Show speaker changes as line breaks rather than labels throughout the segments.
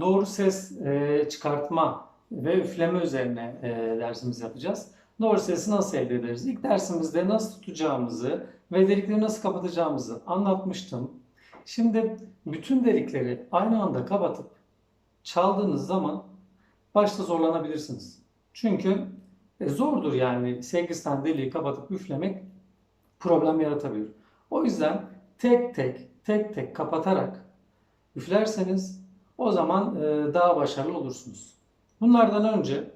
doğru ses e, çıkartma ve üfleme üzerine e, dersimizi yapacağız. Doğru sesi nasıl elde ederiz? İlk dersimizde nasıl tutacağımızı ve delikleri nasıl kapatacağımızı anlatmıştım. Şimdi bütün delikleri aynı anda kapatıp çaldığınız zaman başta zorlanabilirsiniz. Çünkü e, zordur yani 8 tane deliği kapatıp üflemek problem yaratabilir. O yüzden tek tek tek tek kapatarak üflerseniz o zaman e, daha başarılı olursunuz. Bunlardan önce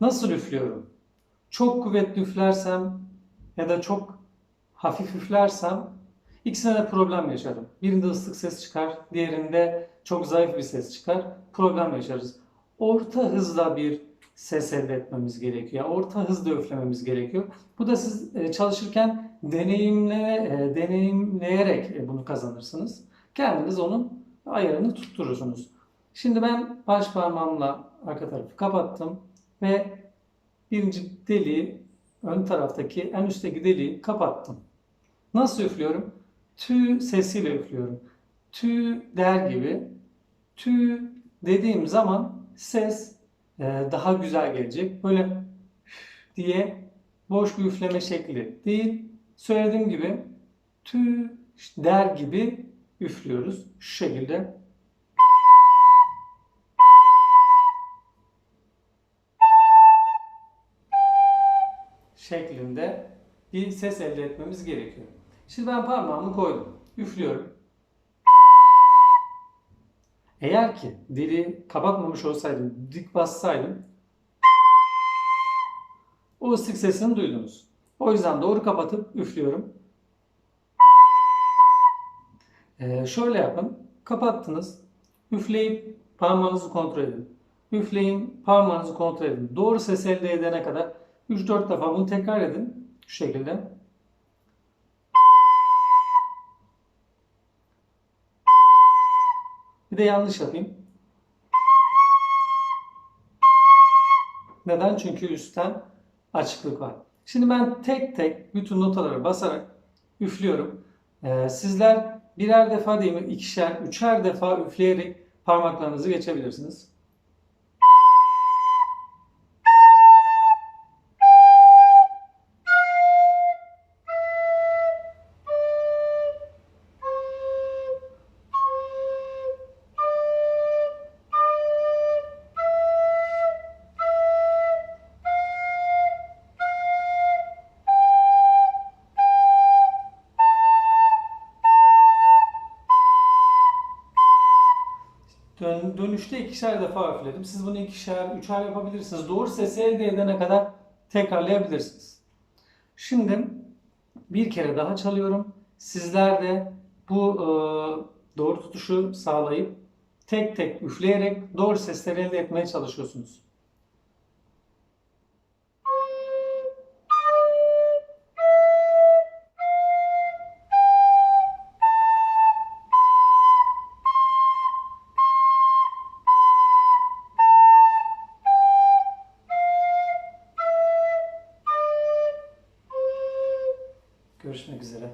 nasıl üflüyorum? Çok kuvvetli üflersem ya da çok hafif üflersem ikisine de problem yaşarım. Birinde ıslık ses çıkar, diğerinde çok zayıf bir ses çıkar. Problem yaşarız. Orta hızla bir ses elde etmemiz gerekiyor. Orta hızda üflememiz gerekiyor. Bu da siz e, çalışırken deneyimle, e, deneyimleyerek bunu kazanırsınız. Kendiniz onun ayarını tutturursunuz. Şimdi ben baş parmağımla arka tarafı kapattım ve birinci deliği ön taraftaki en üstteki deliği kapattım. Nasıl üflüyorum? Tü sesiyle üflüyorum. Tü der gibi. Tü dediğim zaman ses e, daha güzel gelecek. Böyle diye boş bir üfleme şekli değil. Söylediğim gibi tü der gibi üflüyoruz. Şu şekilde. şeklinde bir ses elde etmemiz gerekiyor. Şimdi ben parmağımı koydum. Üflüyorum. Eğer ki dili kapatmamış olsaydım, dik bassaydım o ıslık sesini duydunuz. O yüzden doğru kapatıp üflüyorum. Ee, şöyle yapın. Kapattınız. Üfleyip parmağınızı kontrol edin. Üfleyin, parmağınızı kontrol edin. Doğru ses elde edene kadar 3-4 defa bunu tekrar edin. Şu şekilde. Bir de yanlış yapayım. Neden? Çünkü üstten açıklık var. Şimdi ben tek tek bütün notaları basarak üflüyorum. Ee, sizler birer defa değil mi ikişer, üçer defa üfleyerek parmaklarınızı geçebilirsiniz. Dön, dönüşte ikişer defa üfledim. Siz bunu ikişer, üçer yapabilirsiniz. Doğru sesi elde edene kadar tekrarlayabilirsiniz. Şimdi bir kere daha çalıyorum. Sizler de bu e, doğru tutuşu sağlayıp tek tek üfleyerek doğru sesleri elde etmeye çalışıyorsunuz. Görüşmek üzere.